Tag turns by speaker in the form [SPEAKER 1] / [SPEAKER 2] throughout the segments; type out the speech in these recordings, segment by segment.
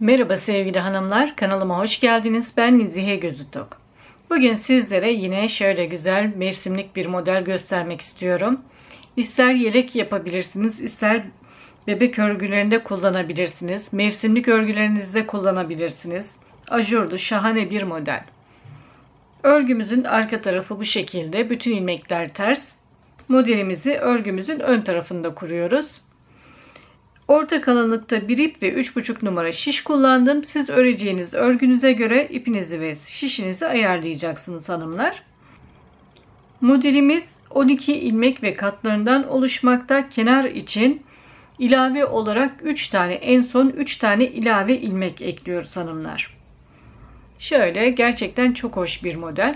[SPEAKER 1] Merhaba sevgili hanımlar, kanalıma hoş geldiniz. Ben Nizihe Gözütok. Bugün sizlere yine şöyle güzel mevsimlik bir model göstermek istiyorum. İster yelek yapabilirsiniz, ister bebek örgülerinde kullanabilirsiniz. Mevsimlik örgülerinizde kullanabilirsiniz. Ajurdu, şahane bir model. Örgümüzün arka tarafı bu şekilde. Bütün ilmekler ters. Modelimizi örgümüzün ön tarafında kuruyoruz. Orta kalınlıkta bir ip ve 3,5 numara şiş kullandım. Siz öreceğiniz örgünüze göre ipinizi ve şişinizi ayarlayacaksınız hanımlar. Modelimiz 12 ilmek ve katlarından oluşmakta. Kenar için ilave olarak 3 tane en son 3 tane ilave ilmek ekliyoruz hanımlar. Şöyle gerçekten çok hoş bir model.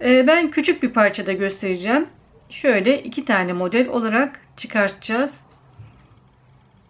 [SPEAKER 1] Ee, ben küçük bir parçada göstereceğim. Şöyle iki tane model olarak çıkartacağız.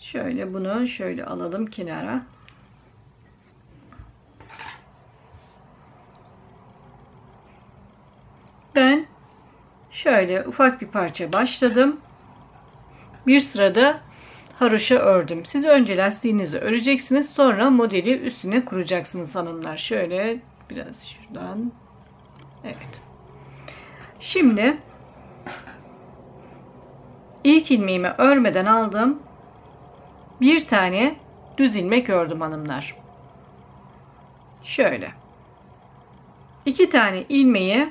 [SPEAKER 1] Şöyle bunu şöyle alalım kenara. Ben şöyle ufak bir parça başladım. Bir sırada haroşa ördüm. Siz önce lastiğinizi öreceksiniz. Sonra modeli üstüne kuracaksınız hanımlar. Şöyle biraz şuradan. Evet. Şimdi ilk ilmeğimi örmeden aldım bir tane düz ilmek ördüm hanımlar. Şöyle. iki tane ilmeği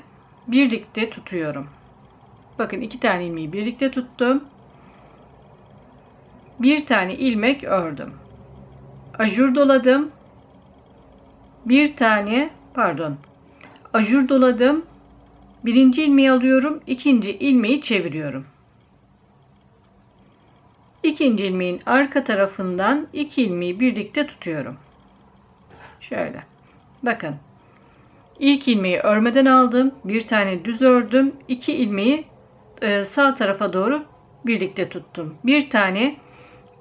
[SPEAKER 1] birlikte tutuyorum. Bakın iki tane ilmeği birlikte tuttum. Bir tane ilmek ördüm. Ajur doladım. Bir tane pardon. Ajur doladım. Birinci ilmeği alıyorum. ikinci ilmeği çeviriyorum. İkinci ilmeğin arka tarafından iki ilmeği birlikte tutuyorum. Şöyle. Bakın. İlk ilmeği örmeden aldım. Bir tane düz ördüm. İki ilmeği e, sağ tarafa doğru birlikte tuttum. Bir tane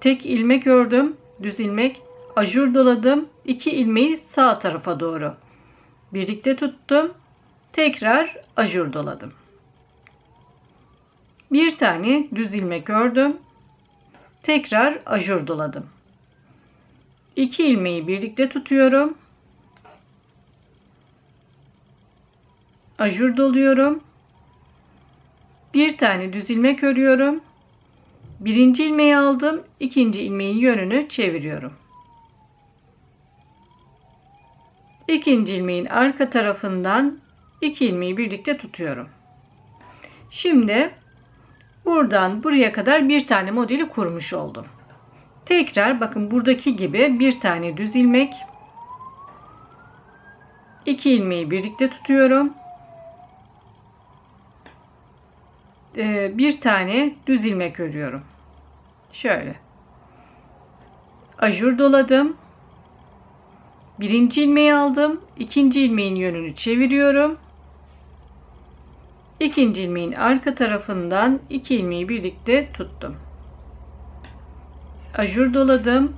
[SPEAKER 1] tek ilmek ördüm. Düz ilmek. Ajur doladım. İki ilmeği sağ tarafa doğru birlikte tuttum. Tekrar ajur doladım. Bir tane düz ilmek ördüm. Tekrar ajur doladım. 2 ilmeği birlikte tutuyorum. Ajur doluyorum. Bir tane düz ilmek örüyorum. Birinci ilmeği aldım. ikinci ilmeğin yönünü çeviriyorum. İkinci ilmeğin arka tarafından iki ilmeği birlikte tutuyorum. Şimdi Buradan buraya kadar bir tane modeli kurmuş oldum. Tekrar bakın buradaki gibi bir tane düz ilmek. iki ilmeği birlikte tutuyorum. Ee, bir tane düz ilmek örüyorum. Şöyle. Ajur doladım. Birinci ilmeği aldım. ikinci ilmeğin yönünü çeviriyorum. İkinci ilmeğin arka tarafından iki ilmeği birlikte tuttum. Ajur doladım.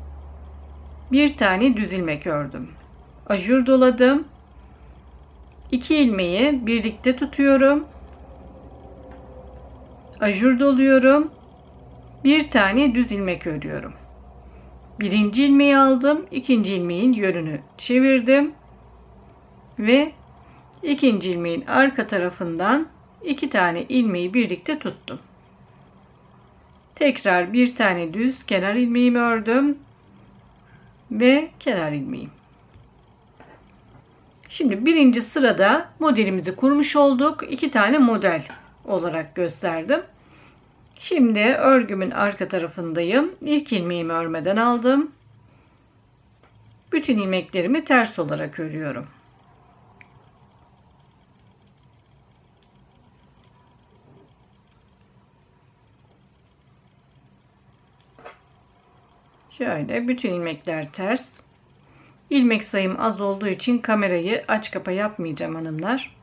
[SPEAKER 1] Bir tane düz ilmek ördüm. Ajur doladım. İki ilmeği birlikte tutuyorum. Ajur doluyorum. Bir tane düz ilmek örüyorum. Birinci ilmeği aldım. ikinci ilmeğin yönünü çevirdim. Ve ikinci ilmeğin arka tarafından iki tane ilmeği birlikte tuttum. Tekrar bir tane düz kenar ilmeğimi ördüm ve kenar ilmeğim. Şimdi birinci sırada modelimizi kurmuş olduk. İki tane model olarak gösterdim. Şimdi örgümün arka tarafındayım. İlk ilmeğimi örmeden aldım. Bütün ilmeklerimi ters olarak örüyorum. Şöyle bütün ilmekler ters. İlmek sayım az olduğu için kamerayı aç kapa yapmayacağım hanımlar.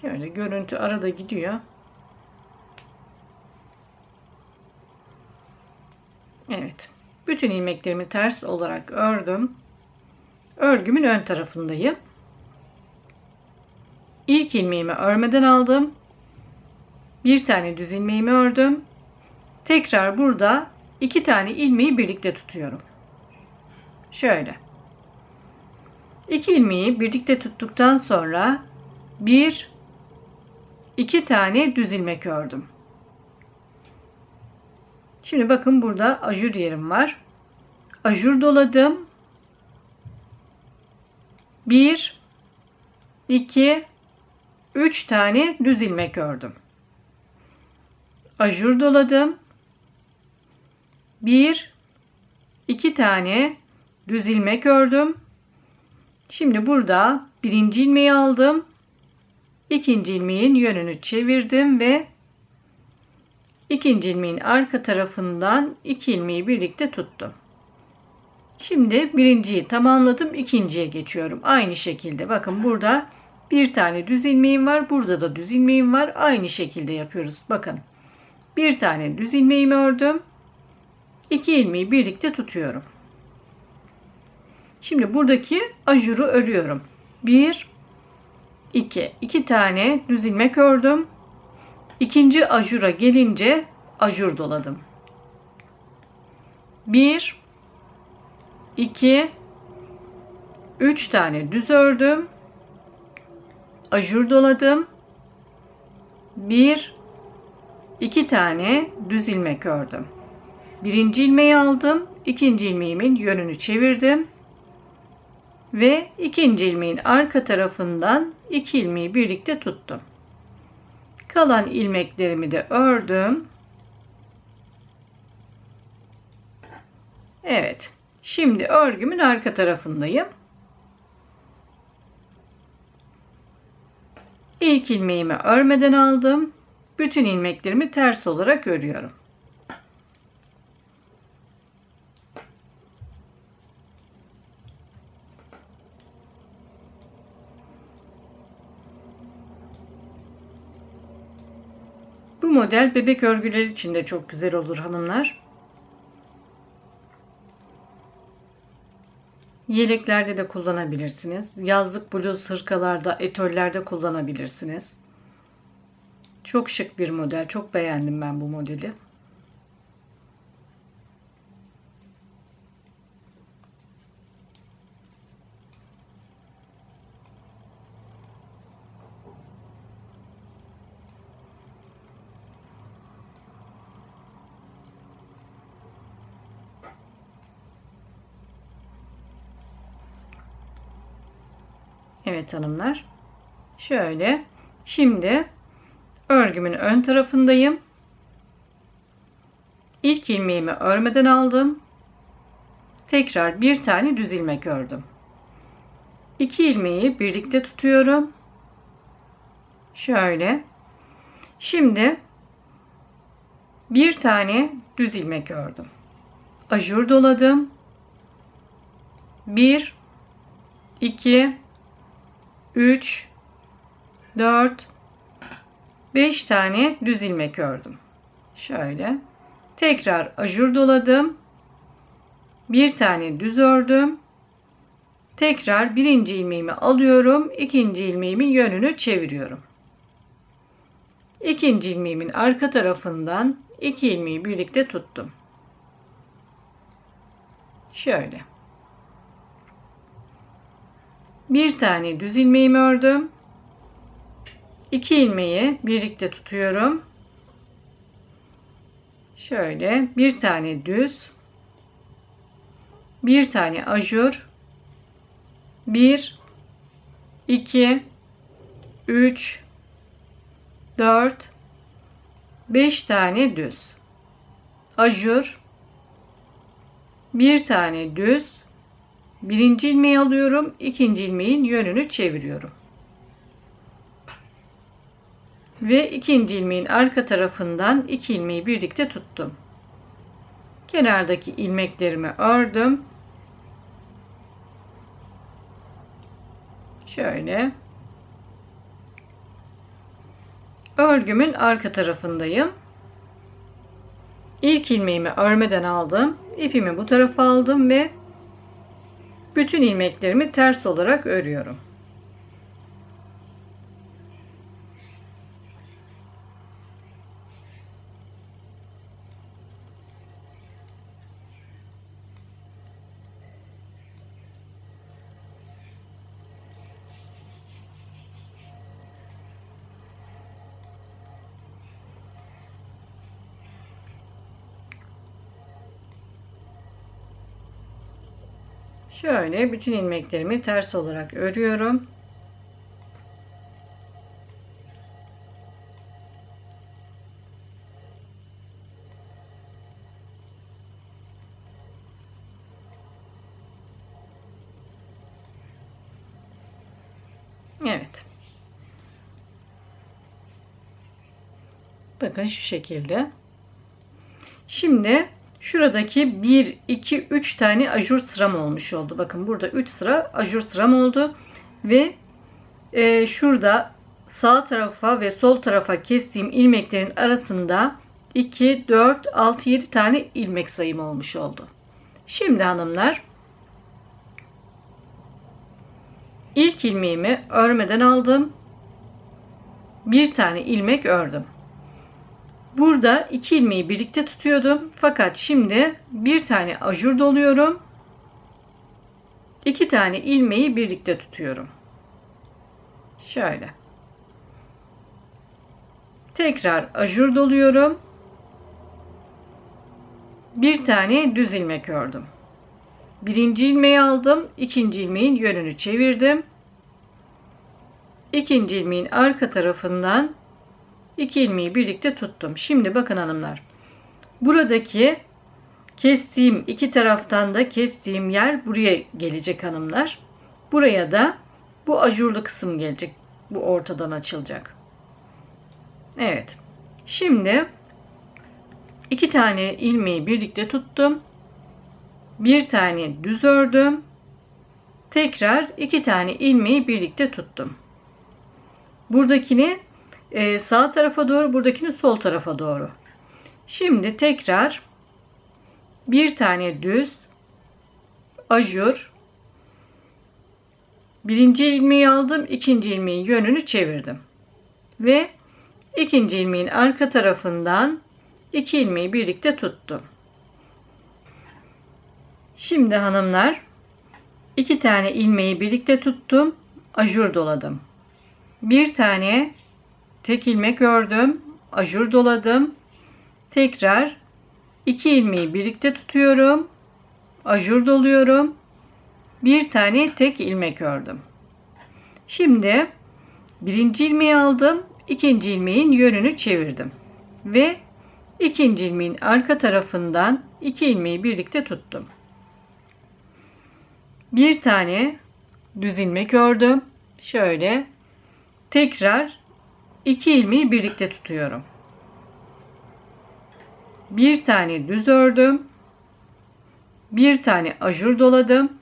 [SPEAKER 1] Şöyle görüntü arada gidiyor. Evet. Bütün ilmeklerimi ters olarak ördüm. Örgümün ön tarafındayım. İlk ilmeğimi örmeden aldım. Bir tane düz ilmeğimi ördüm. Tekrar burada iki tane ilmeği birlikte tutuyorum. Şöyle. İki ilmeği birlikte tuttuktan sonra bir iki tane düz ilmek ördüm. Şimdi bakın burada ajur yerim var. Ajur doladım. 1 2 3 tane düz ilmek ördüm. Ajur doladım. 1 2 tane düz ilmek ördüm. Şimdi burada birinci ilmeği aldım. İkinci ilmeğin yönünü çevirdim ve ikinci ilmeğin arka tarafından iki ilmeği birlikte tuttum. Şimdi birinciyi tamamladım. ikinciye geçiyorum. Aynı şekilde bakın burada bir tane düz ilmeğim var. Burada da düz ilmeğim var. Aynı şekilde yapıyoruz. Bakın bir tane düz ilmeğimi ördüm. iki ilmeği birlikte tutuyorum. Şimdi buradaki ajuru örüyorum. 1 2 2 tane düz ilmek ördüm. İkinci ajura gelince ajur doladım. 1 2 3 tane düz ördüm. Ajur doladım. 1 2 tane düz ilmek ördüm. Birinci ilmeği aldım. ikinci ilmeğimin yönünü çevirdim ve ikinci ilmeğin arka tarafından iki ilmeği birlikte tuttum. Kalan ilmeklerimi de ördüm. Evet. Şimdi örgümün arka tarafındayım. İlk ilmeğimi örmeden aldım. Bütün ilmeklerimi ters olarak örüyorum. Model bebek örgüleri için de çok güzel olur hanımlar. Yeleklerde de kullanabilirsiniz. Yazlık bluz hırkalarda, etollerde kullanabilirsiniz. Çok şık bir model. Çok beğendim ben bu modeli. Evet hanımlar. Şöyle. Şimdi örgümün ön tarafındayım. İlk ilmeğimi örmeden aldım. Tekrar bir tane düz ilmek ördüm. İki ilmeği birlikte tutuyorum. Şöyle. Şimdi bir tane düz ilmek ördüm. Ajur doladım. 1 2 3 4 5 tane düz ilmek ördüm. Şöyle. Tekrar ajur doladım. Bir tane düz ördüm. Tekrar birinci ilmeğimi alıyorum. ikinci ilmeğimin yönünü çeviriyorum. İkinci ilmeğimin arka tarafından iki ilmeği birlikte tuttum. Şöyle. Bir tane düz ilmeğimi ördüm. İki ilmeği birlikte tutuyorum. Şöyle bir tane düz, bir tane ajur, bir, iki, üç, dört, beş tane düz, ajur, bir tane düz, Birinci ilmeği alıyorum. ikinci ilmeğin yönünü çeviriyorum. Ve ikinci ilmeğin arka tarafından iki ilmeği birlikte tuttum. Kenardaki ilmeklerimi ördüm. Şöyle. örgümün arka tarafındayım. İlk ilmeğimi örmeden aldım. İpimi bu tarafa aldım ve bütün ilmeklerimi ters olarak örüyorum. Şöyle bütün ilmeklerimi ters olarak örüyorum. Evet. Bakın şu şekilde. Şimdi Şuradaki 1, 2, 3 tane ajur sıram olmuş oldu. Bakın burada 3 sıra ajur sıram oldu. Ve e, şurada sağ tarafa ve sol tarafa kestiğim ilmeklerin arasında 2, 4, 6, 7 tane ilmek sayım olmuş oldu. Şimdi hanımlar ilk ilmeğimi örmeden aldım. Bir tane ilmek ördüm. Burada iki ilmeği birlikte tutuyordum. Fakat şimdi bir tane ajur doluyorum. iki tane ilmeği birlikte tutuyorum. Şöyle. Tekrar ajur doluyorum. Bir tane düz ilmek ördüm. Birinci ilmeği aldım. ikinci ilmeğin yönünü çevirdim. İkinci ilmeğin arka tarafından iki ilmeği birlikte tuttum. Şimdi bakın hanımlar. Buradaki kestiğim iki taraftan da kestiğim yer buraya gelecek hanımlar. Buraya da bu ajurlu kısım gelecek. Bu ortadan açılacak. Evet. Şimdi iki tane ilmeği birlikte tuttum. Bir tane düz ördüm. Tekrar iki tane ilmeği birlikte tuttum. Buradakini e, sağ tarafa doğru buradakini sol tarafa doğru. Şimdi tekrar bir tane düz ajur birinci ilmeği aldım ikinci ilmeğin yönünü çevirdim ve ikinci ilmeğin arka tarafından iki ilmeği birlikte tuttum. Şimdi hanımlar iki tane ilmeği birlikte tuttum ajur doladım. Bir tane tek ilmek ördüm, ajur doladım. Tekrar iki ilmeği birlikte tutuyorum. Ajur doluyorum. Bir tane tek ilmek ördüm. Şimdi birinci ilmeği aldım. ikinci ilmeğin yönünü çevirdim. Ve ikinci ilmeğin arka tarafından iki ilmeği birlikte tuttum. Bir tane düz ilmek ördüm. Şöyle tekrar 2 ilmeği birlikte tutuyorum. Bir tane düz ördüm. Bir tane ajur doladım.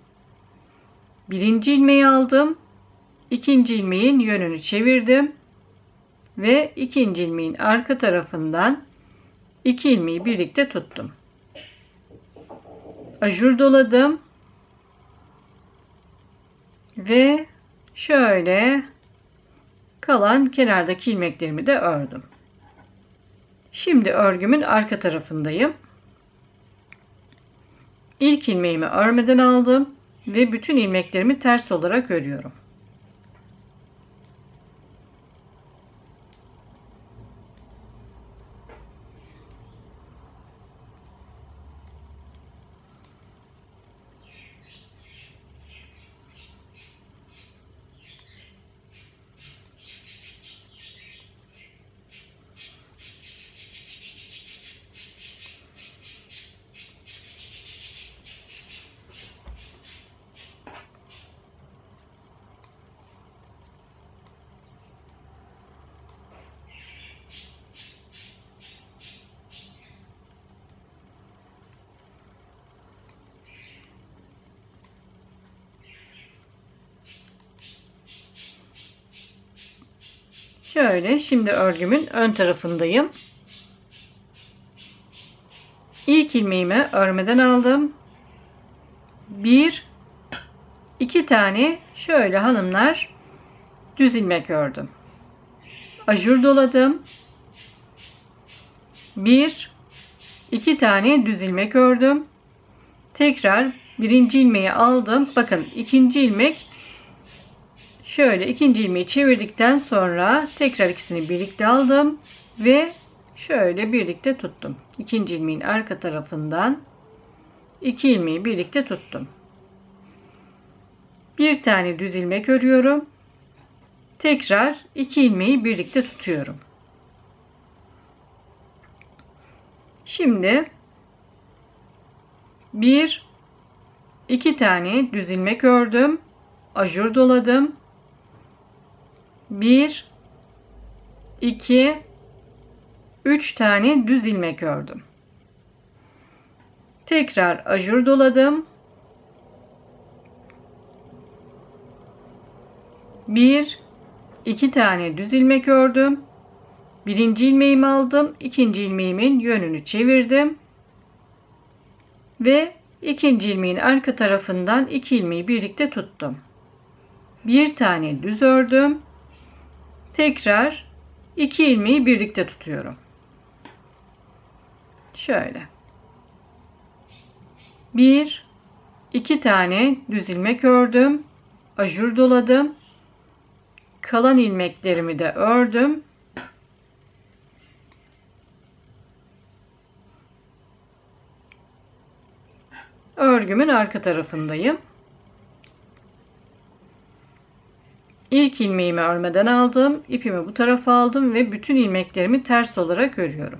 [SPEAKER 1] Birinci ilmeği aldım. ikinci ilmeğin yönünü çevirdim. Ve ikinci ilmeğin arka tarafından iki ilmeği birlikte tuttum. Ajur doladım. Ve şöyle Kalan kenardaki ilmeklerimi de ördüm. Şimdi örgümün arka tarafındayım. İlk ilmeğimi örmeden aldım ve bütün ilmeklerimi ters olarak örüyorum. Şöyle şimdi örgümün ön tarafındayım. İlk ilmeğimi örmeden aldım. Bir, iki tane şöyle hanımlar düz ilmek ördüm. Ajur doladım. Bir, iki tane düz ilmek ördüm. Tekrar birinci ilmeği aldım. Bakın ikinci ilmek şöyle ikinci ilmeği çevirdikten sonra tekrar ikisini birlikte aldım ve şöyle birlikte tuttum. İkinci ilmeğin arka tarafından iki ilmeği birlikte tuttum. Bir tane düz ilmek örüyorum. Tekrar iki ilmeği birlikte tutuyorum. Şimdi bir iki tane düz ilmek ördüm. Ajur doladım. Bir iki üç tane düz ilmek ördüm. Tekrar ajur doladım. Bir, iki tane düz ilmek ördüm. Birinci ilmeğimi aldım. ikinci ilmeğimin yönünü çevirdim. Ve ikinci ilmeğin arka tarafından iki ilmeği birlikte tuttum. Bir tane düz ördüm. Tekrar iki ilmeği birlikte tutuyorum. Şöyle. Bir, iki tane düz ilmek ördüm. Ajur doladım. Kalan ilmeklerimi de ördüm. Örgümün arka tarafındayım. İlk ilmeğimi örmeden aldım. ipimi bu tarafa aldım ve bütün ilmeklerimi ters olarak örüyorum.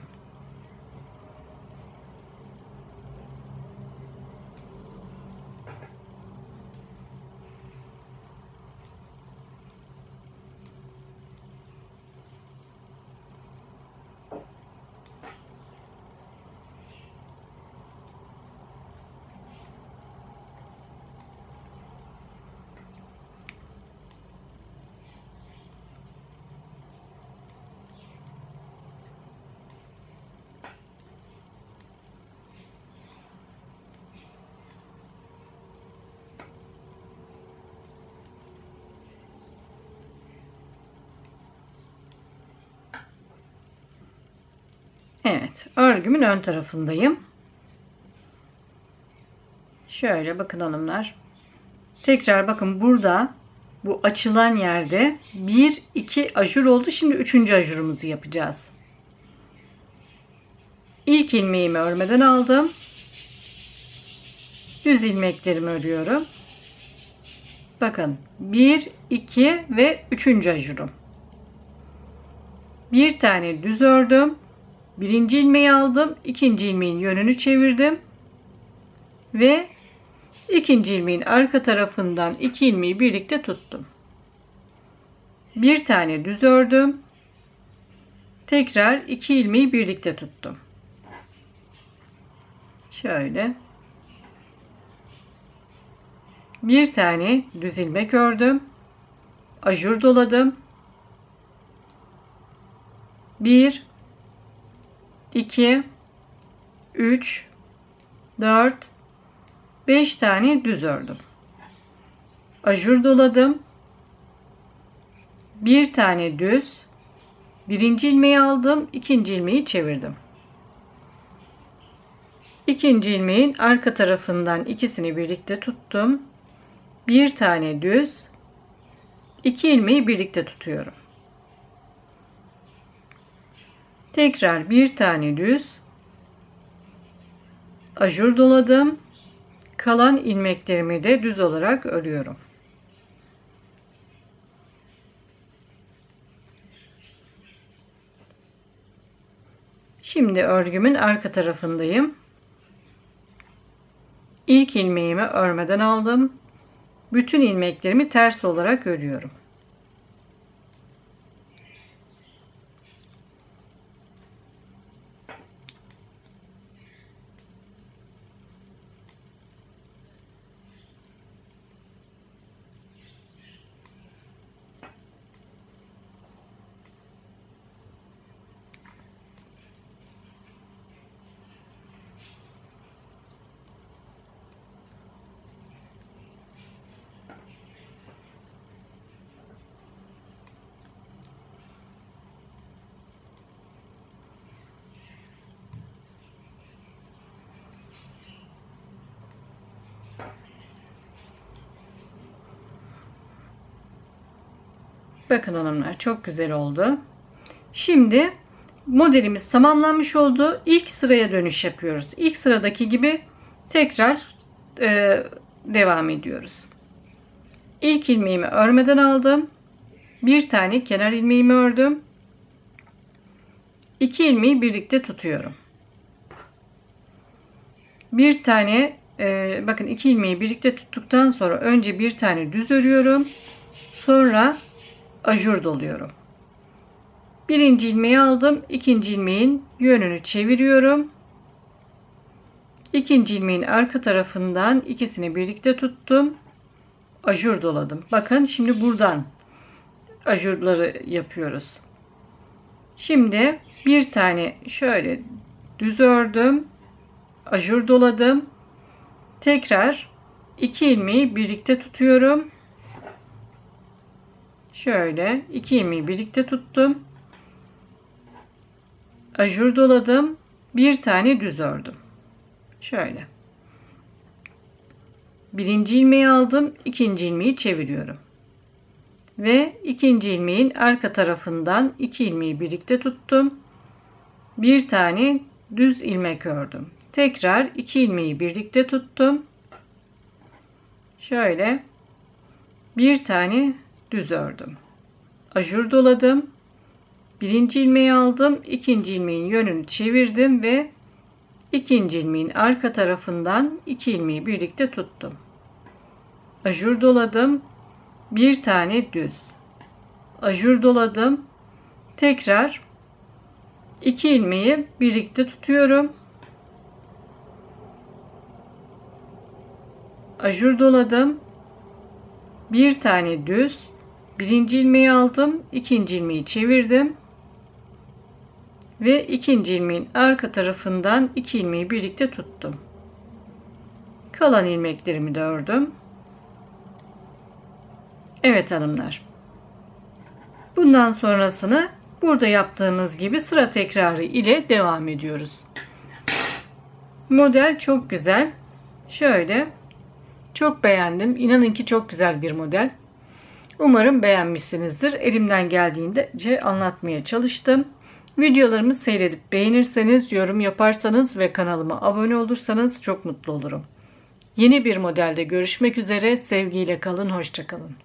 [SPEAKER 1] Evet, örgümün ön tarafındayım. Şöyle bakın hanımlar. Tekrar bakın burada bu açılan yerde 1 2 ajur oldu. Şimdi 3. ajurumuzu yapacağız. İlk ilmeğimi örmeden aldım. Düz ilmeklerimi örüyorum. Bakın 1 2 ve 3. ajurum. Bir tane düz ördüm. Birinci ilmeği aldım. ikinci ilmeğin yönünü çevirdim. Ve ikinci ilmeğin arka tarafından iki ilmeği birlikte tuttum. Bir tane düz ördüm. Tekrar iki ilmeği birlikte tuttum. Şöyle. Bir tane düz ilmek ördüm. Ajur doladım. Bir 2 3 4 5 tane düz ördüm. Ajur doladım. Bir tane düz. Birinci ilmeği aldım. ikinci ilmeği çevirdim. İkinci ilmeğin arka tarafından ikisini birlikte tuttum. Bir tane düz. iki ilmeği birlikte tutuyorum. Tekrar bir tane düz ajur doladım. Kalan ilmeklerimi de düz olarak örüyorum. Şimdi örgümün arka tarafındayım. İlk ilmeğimi örmeden aldım. Bütün ilmeklerimi ters olarak örüyorum. Bakın hanımlar çok güzel oldu. Şimdi modelimiz tamamlanmış oldu. İlk sıraya dönüş yapıyoruz. İlk sıradaki gibi tekrar e, devam ediyoruz. İlk ilmeğimi örmeden aldım. Bir tane kenar ilmeğimi ördüm. İki ilmeği birlikte tutuyorum. Bir tane e, bakın iki ilmeği birlikte tuttuktan sonra önce bir tane düz örüyorum. Sonra ajur doluyorum. Birinci ilmeği aldım. ikinci ilmeğin yönünü çeviriyorum. İkinci ilmeğin arka tarafından ikisini birlikte tuttum. Ajur doladım. Bakın şimdi buradan ajurları yapıyoruz. Şimdi bir tane şöyle düz ördüm. Ajur doladım. Tekrar iki ilmeği birlikte tutuyorum. Şöyle iki ilmeği birlikte tuttum. Ajur doladım. Bir tane düz ördüm. Şöyle. Birinci ilmeği aldım. ikinci ilmeği çeviriyorum. Ve ikinci ilmeğin arka tarafından iki ilmeği birlikte tuttum. Bir tane düz ilmek ördüm. Tekrar iki ilmeği birlikte tuttum. Şöyle bir tane düz ördüm. Ajur doladım. Birinci ilmeği aldım. ikinci ilmeğin yönünü çevirdim ve ikinci ilmeğin arka tarafından iki ilmeği birlikte tuttum. Ajur doladım. Bir tane düz. Ajur doladım. Tekrar iki ilmeği birlikte tutuyorum. Ajur doladım. Bir tane düz. Birinci ilmeği aldım. ikinci ilmeği çevirdim. Ve ikinci ilmeğin arka tarafından iki ilmeği birlikte tuttum. Kalan ilmeklerimi de ördüm. Evet hanımlar. Bundan sonrasını burada yaptığımız gibi sıra tekrarı ile devam ediyoruz. Model çok güzel. Şöyle çok beğendim. İnanın ki çok güzel bir model. Umarım beğenmişsinizdir. Elimden geldiğince anlatmaya çalıştım. Videolarımı seyredip beğenirseniz, yorum yaparsanız ve kanalıma abone olursanız çok mutlu olurum. Yeni bir modelde görüşmek üzere. Sevgiyle kalın, hoşçakalın.